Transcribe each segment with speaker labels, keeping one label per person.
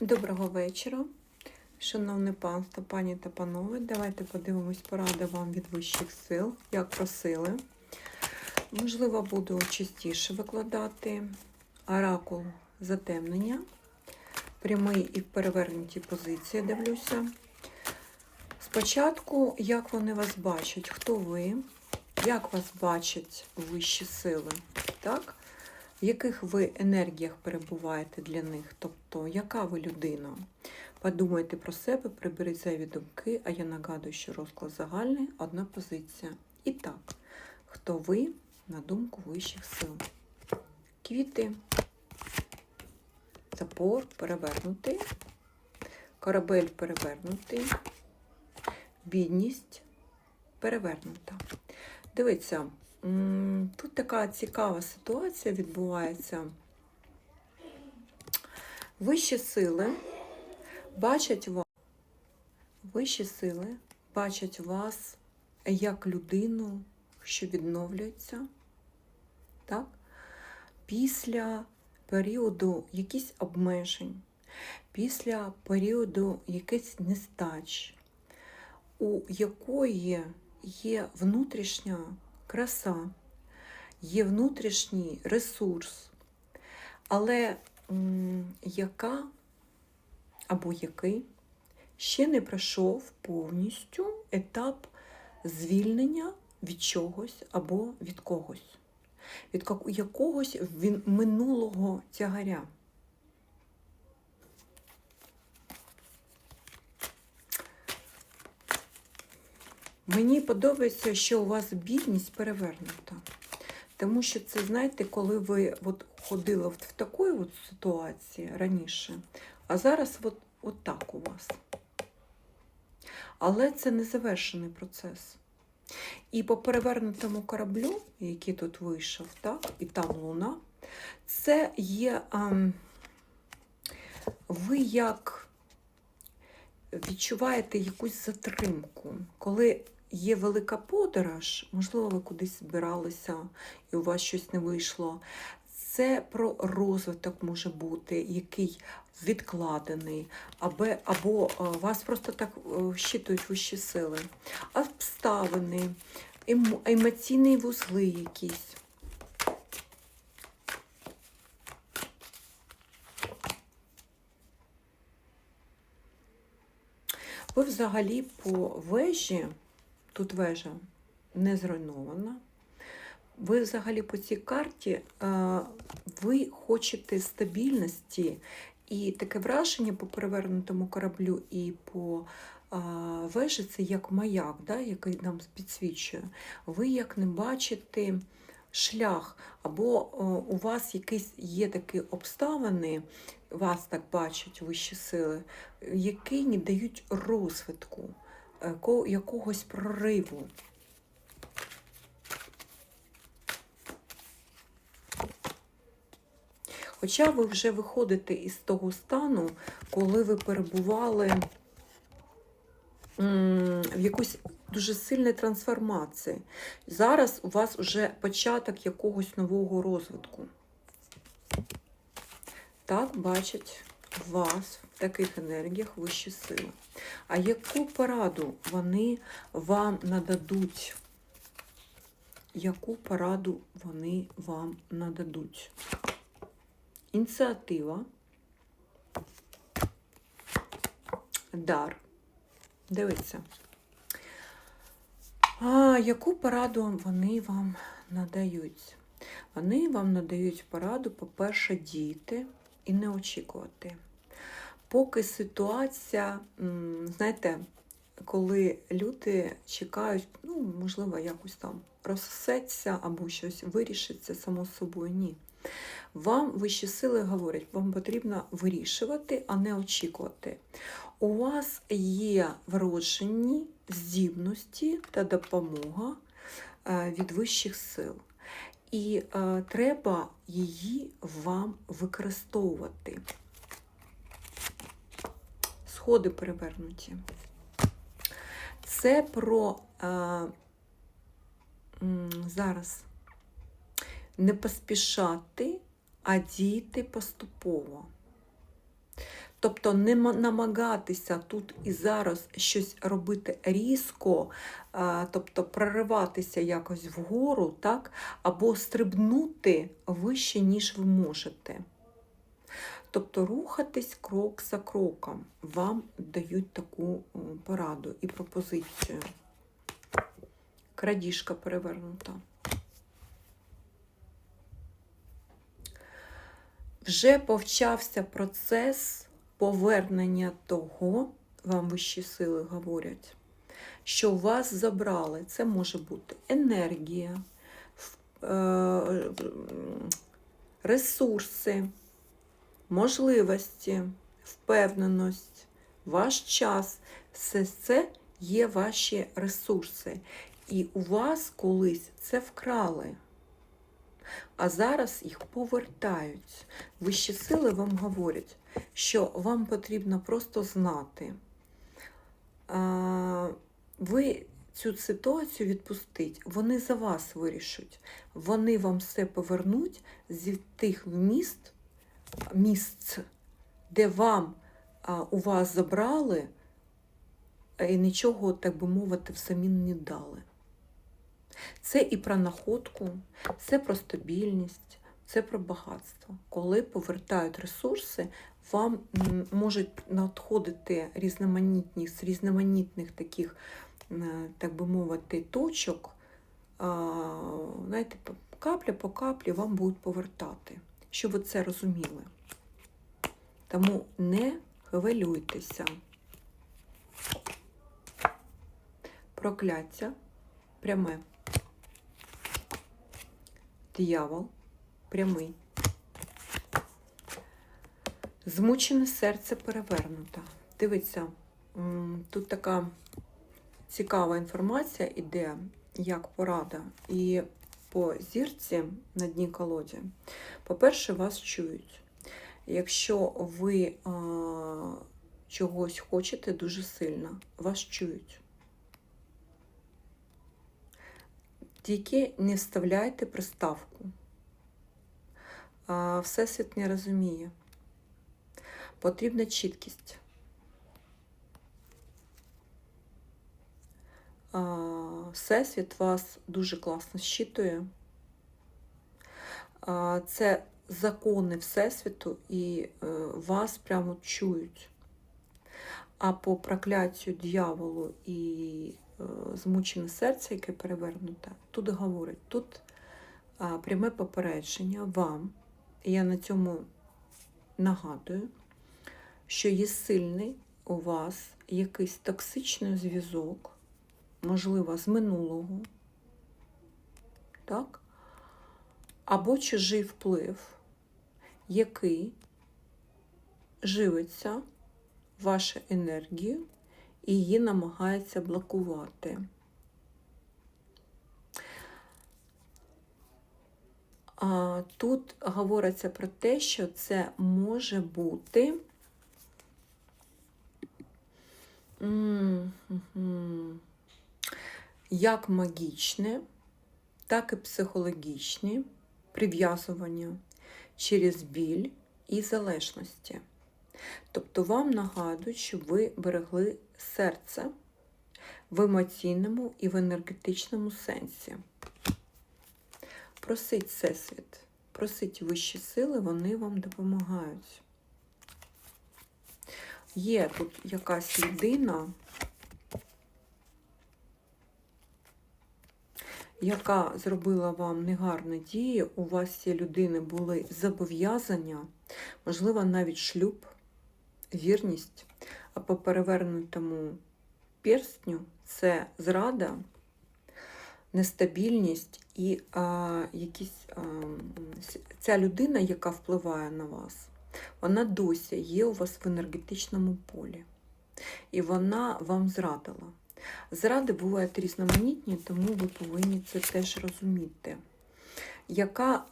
Speaker 1: Доброго вечора, шановне панство, пані та панове. Давайте подивимось поради вам від вищих сил, як просили. Можливо, буду частіше викладати оракул затемнення, прямий і в перевернутій позиції дивлюся. Спочатку, як вони вас бачать, хто ви, як вас бачать вищі сили, так? В яких ви енергіях перебуваєте для них, тобто яка ви людина. Подумайте про себе, приберіть зайві думки, а я нагадую, що розклад загальний одна позиція. І так, хто ви на думку вищих сил? Квіти, запор перевернутий, корабель перевернутий, бідність перевернута. Дивіться, Тут така цікава ситуація відбувається. Вищі сили бачать вас, вищі сили бачать вас як людину, що відновлюється, так? після періоду якихось обмежень, після періоду якихось нестач, у якої є внутрішня краса, є внутрішній ресурс, але яка або який ще не пройшов повністю етап звільнення від чогось або від когось, від якогось минулого тягаря. Мені подобається, що у вас бідність перевернута. Тому що це, знаєте, коли ви от ходили в такої от ситуації раніше, а зараз от, от так у вас. Але це не завершений процес. І по перевернутому кораблю, який тут вийшов, так, і там луна, це є ам, ви як відчуваєте якусь затримку, коли є велика подорож, можливо, ви кудись збиралися і у вас щось не вийшло. Це про розвиток може бути, який відкладений, або, або е, вас просто так е, щитують вищі сили, обставини, емоційні вузли якісь. Ви взагалі по вежі, тут вежа не зруйнована. Ви взагалі по цій карті е, ви хочете стабільності і таке враження по перевернутому кораблю і по е, вежі це як маяк, да, який нам підсвічує. Ви як не бачите шлях, або е, у вас якісь є такі обставини, вас так бачать вищі сили, які не дають розвитку, якогось прориву. Хоча ви вже виходите із того стану, коли ви перебували в якусь дуже сильній трансформації. Зараз у вас вже початок якогось нового розвитку. Так бачать вас в таких енергіях вищі сили. А яку пораду вони вам нададуть? Яку пораду вони вам нададуть? Ініціатива, дар. Дивіться. А яку пораду вони вам надають? Вони вам надають пораду, по-перше, діяти і не очікувати. Поки ситуація, знаєте, коли люди чекають, ну, можливо, якось там розсеться або щось вирішиться само собою, ні. Вам вищі сили говорять, вам потрібно вирішувати, а не очікувати. У вас є вроджені здібності та допомога е, від вищих сил. І е, треба її вам використовувати. Сходи перевернуті. Це про е, зараз не поспішати, а діяти поступово. Тобто не намагатися тут і зараз щось робити різко, тобто прориватися якось вгору, так? або стрибнути вище, ніж ви можете. Тобто рухатись крок за кроком. Вам дають таку пораду і пропозицію. Крадіжка перевернута. Вже повчався процес повернення того, вам вищі сили говорять, що вас забрали. Це може бути енергія, е, ресурси, можливості, впевненість, ваш час. Все це є ваші ресурси. І у вас колись це вкрали. А зараз їх повертають. Вищі сили вам говорять, що вам потрібно просто знати. Ви цю ситуацію відпустить, вони за вас вирішать. Вони вам все повернуть зі тих міст, місць, де вам у вас забрали і нічого, так би мовити, взамін не дали. Це і про находку, це про стабільність, це про багатство. Коли повертають ресурси, вам можуть надходити різноманітні з різноманітних таких, так би мовити, точок. Знаєте, капля по каплі вам будуть повертати, щоб ви це розуміли. Тому не хвилюйтеся. Прокляття пряме. Диявол прямий. Змучене серце перевернуто. Дивіться, тут така цікава інформація іде, як порада. І по зірці на дні колоді. По-перше, вас чують. Якщо ви а, чогось хочете дуже сильно, вас чують. Тільки не вставляйте приставку. Всесвіт не розуміє. Потрібна чіткість. Всесвіт вас дуже класно щитує. Це закони Всесвіту і е, вас прямо чують. А по прокляттю дьяволу і е, змучене серце, яке перевернуте, тут говорить, тут пряме попередження вам, і я на цьому нагадую, що є сильний у вас якийсь токсичний зв'язок, можливо, з минулого, так? або чужий вплив, який живиться вашу енергію і її намагається блокувати. Тут говориться про те, що це може бути як магічне, так і психологічне прив'язування через біль і залежності. Тобто вам нагадують, щоб ви берегли серце в емоційному і в енергетичному сенсі. Просить Всесвіт, просить вищі сили, вони вам допомагають. Є тут якась людина, яка зробила вам негарні дії, у вас ці людини були зобов'язання, можливо, навіть шлюб, вірність, а по перевернутому перстню це зрада, нестабільність і а, якісь, а, ця людина, яка впливає на вас, вона досі є у вас в енергетичному полі. І вона вам зрадила. Зради бувають різноманітні, тому ви повинні це теж розуміти, яка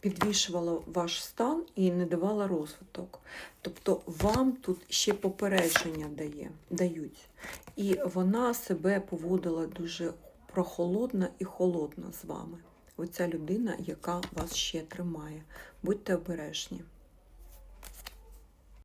Speaker 1: підвішувала ваш стан і не давала розвиток. Тобто вам тут ще попередження дає, дають. І вона себе поводила дуже прохолодно і холодно з вами. Оця людина, яка вас ще тримає. Будьте обережні.